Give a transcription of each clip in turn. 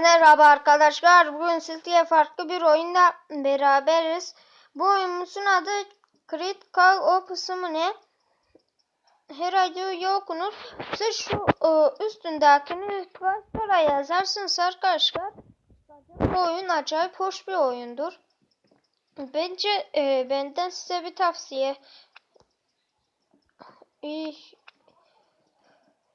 Merhaba arkadaşlar. Bugün sizlerle farklı bir oyunda beraberiz. Bu oyunumuzun adı Critical Ops mı ne? Herhalde okunur. Siz şu e, üstündekini sonra yazarsınız arkadaşlar. Bu oyun acayip hoş bir oyundur. Bence e, benden size bir tavsiye.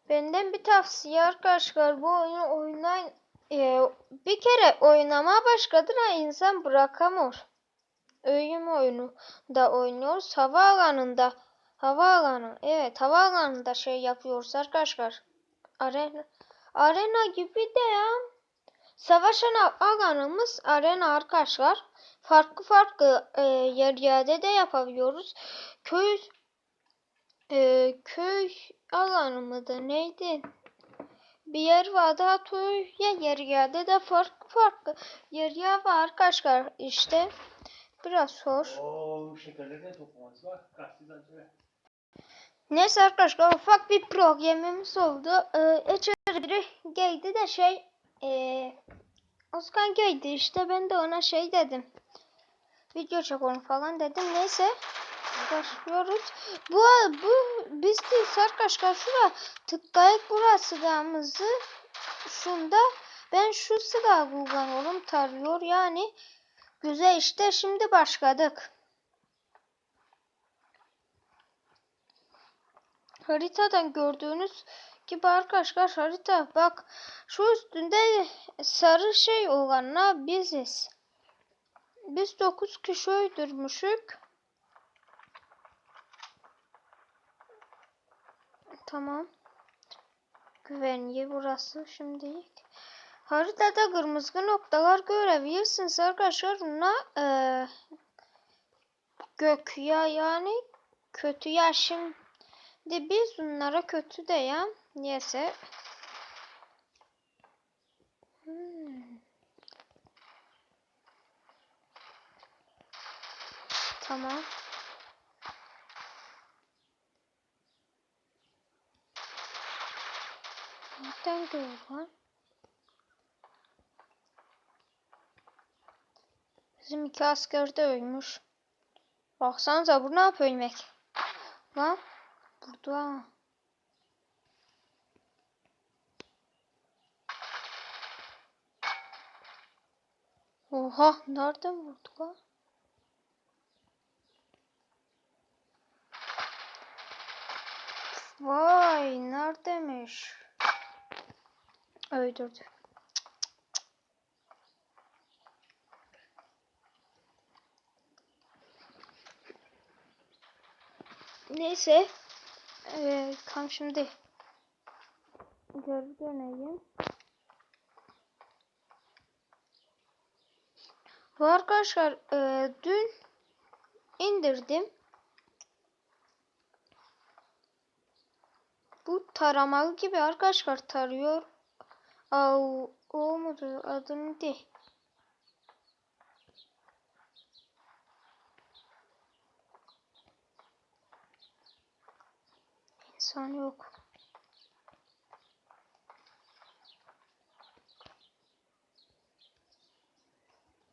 Benden bir tavsiye arkadaşlar. Bu oyunu oynayın. Ee, bir kere oynamaya başladığında insan bırakamıyor. Öğün oyunu da oynuyoruz. Havaalanında havaalanı evet havaalanında şey yapıyoruz arkadaşlar. Arena arena gibi de ya. Savaşan alanımız arena arkadaşlar. Farklı farklı e, yerlerde de yapabiliyoruz. Köy e, köy alanı mıdır neydi? Bir yer vardı Hatuy'a yer yerde de farklı farklı yer yer var arkadaşlar işte biraz hoş. Oo şekerleri de toplaması var. Gazeteden söyle. Neyse arkadaşlar ufak bir problemimiz oldu. Ee, içeri biri geldi de şey ee, Özkan geldi işte ben de ona şey dedim. Video çekelim falan dedim neyse. Başlıyoruz. Bu bu biz değil arkadaşlar şura tıklayıp burası silahımızı şunda ben şu silah kullanıyorum tarıyor yani güzel işte şimdi başladık. Haritadan gördüğünüz gibi arkadaşlar harita bak şu üstünde sarı şey olanlar biziz. Biz 9 kişi öldürmüşük. Tamam. Güvenli burası şimdilik. Haritada kırmızı noktalar görebilirsiniz arkadaşlar. Buna e, gök ya yani kötü ya şimdi biz bunlara kötü de ya. Neyse. Hmm. Tamam. Nereden görüyor lan? Bizim iki asker de ölmüş. Baksanıza bu ne yapıyor ölmek? Lan burada. Oha nereden vurdu lan? Vay neredemiş? Öldürdü. Neyse. Ee, tam şimdi geri döneyim. Bu arkadaşlar e, dün indirdim. Bu taramalı gibi arkadaşlar tarıyor. Au, o mudur adı neydi? İnsan yok.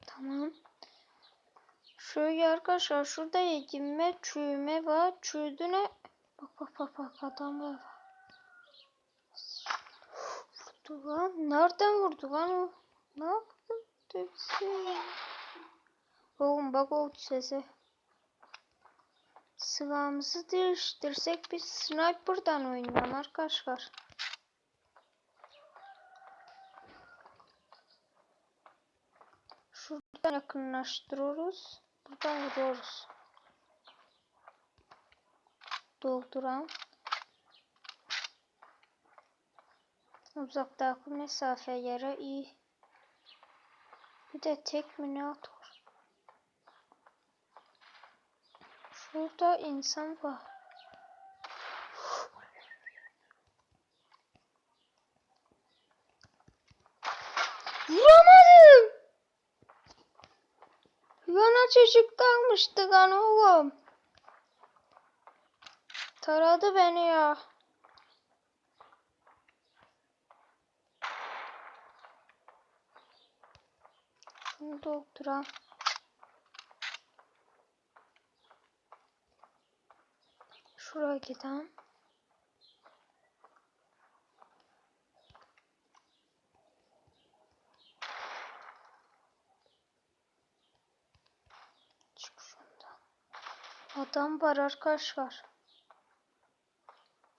Tamam. Şöyle arkadaşlar şurada yedirme, çürüme var. Çürüdüğüne bak bak bak bak adamlar var. Vurdu lan. Nereden vurdu lan o? Ne yaptı? Tepsi. Oğlum bak o sesi. Silahımızı değiştirsek biz sniper'dan oynayalım arkadaşlar. Şuradan yakınlaştırıyoruz. Buradan vuruyoruz. Dolduran. Uzaktaki mesafelere iyi. Bir de tek mi ne atıyor? Şurada insan var. Vuramadım. Yana çocuk kalmıştı lan oğlum. Taradı beni ya. Dolduram. Şuraya gidelim. Çık şundan. Adam var arkadaşlar.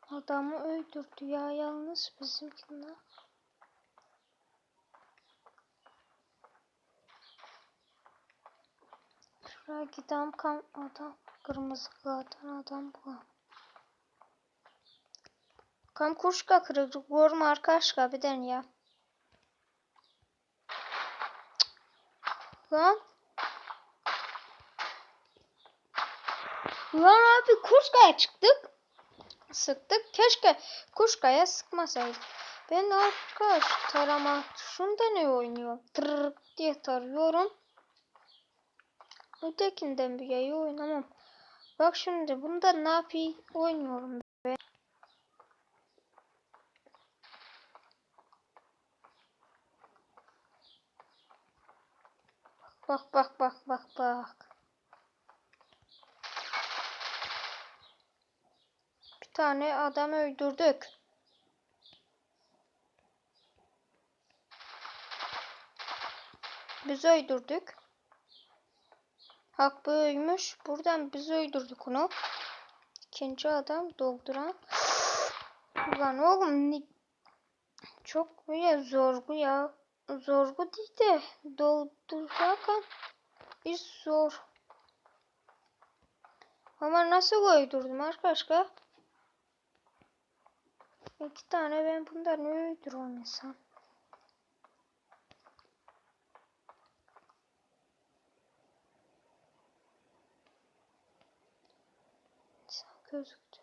Adamı öldürdü ya yalnız bizimkiler. Şuraya gidelim kam adam kırmızı zaten adam bu. Kam kuşka kırık görme arkadaşlar bir den ya. Lan. Lan abi kuşkaya çıktık. Sıktık. Keşke kuşkaya sıkmasaydık. Ben de arkadaş tarama tuşunda ne oynuyor? Tırr diye tarıyorum. Ötekinden bir yayı oynamam. Bak şimdi bunda ne yapayım oynuyorum. Bak bak bak bak bak. Bir tane adam öldürdük. Biz öldürdük. Hak böyümüş. Buradan biz öldürdük onu. İkinci adam dolduran. Ulan oğlum ne... Çok böyle zorgu ya. Zorgu değil de doldururken bir zor. Ama nasıl öldürdüm arkadaşlar? İki tane ben bundan öldürüyorum insan. İnsan gözüktü.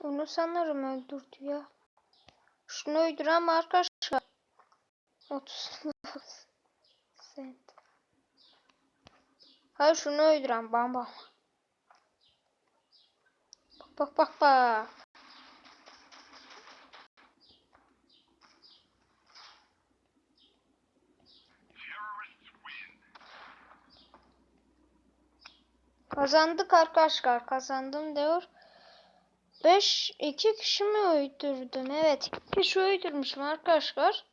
Onu sanırım öldürdü ya. Şunu öldüren arkadaşlar. 30 sent. Hayır şunu öldüren bam bam. Bak bak bak bak. Kazandık arkadaşlar. Kazandım diyor. 5 2 kişi mi öldürdüm? Evet, 2 kişi öldürmüşüm arkadaşlar.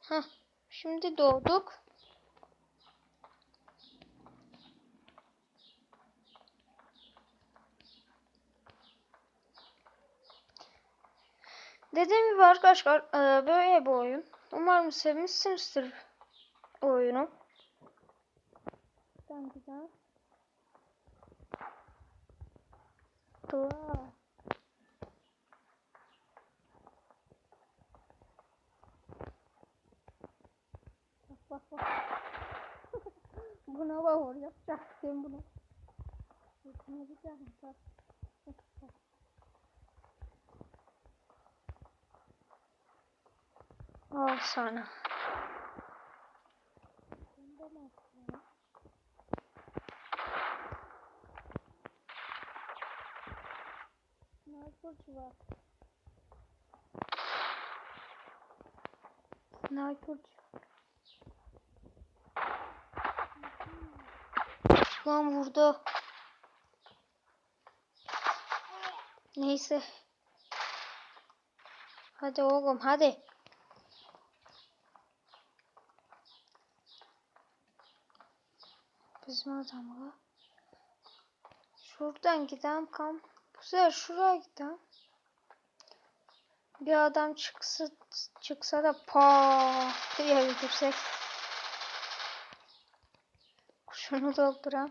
Hah, şimdi doğduk. Dediğim gibi arkadaşlar e, böyle bir oyun. Umarım sevmişsinizdir oyunu. Güzel güzel. Dua. Bak bak bak. buna bak çaktım bunu. Bak. Bak, bak. Al sana. Bunda ne yapıyor? Sniper'cı var. Sniper'cı. Lan vurdu. Neyse. Hadi oğlum hadi. Bizim adamla. Şuradan gidelim kam. Bu sefer şuraya gidelim. Bir adam çıksa çıksa da pa diye öldürsek. Şunu dolduram.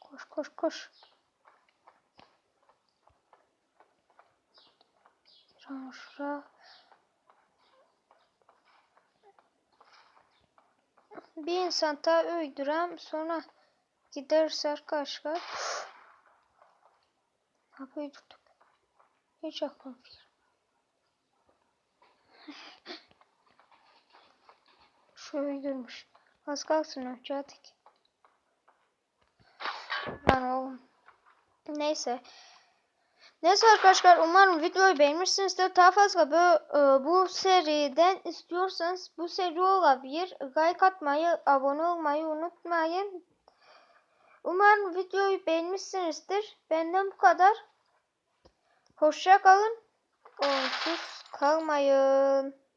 Koş koş koş. Şura şura. Bir insan ta öldürem sonra gideriz arkadaşlar. Abi öldürdük. Hiç aklım fikrim. Şöyle durmuş. Az kalsın açacaktık. Lan oğlum. Neyse. Neyse arkadaşlar umarım videoyu beğenmişsinizdir. Daha fazla böyle, e, bu seriden istiyorsanız bu seri olabilir. Like atmayı, abone olmayı unutmayın. Umarım videoyu beğenmişsinizdir. Benden bu kadar. Hoşça kalın. Onsuz kalmayın.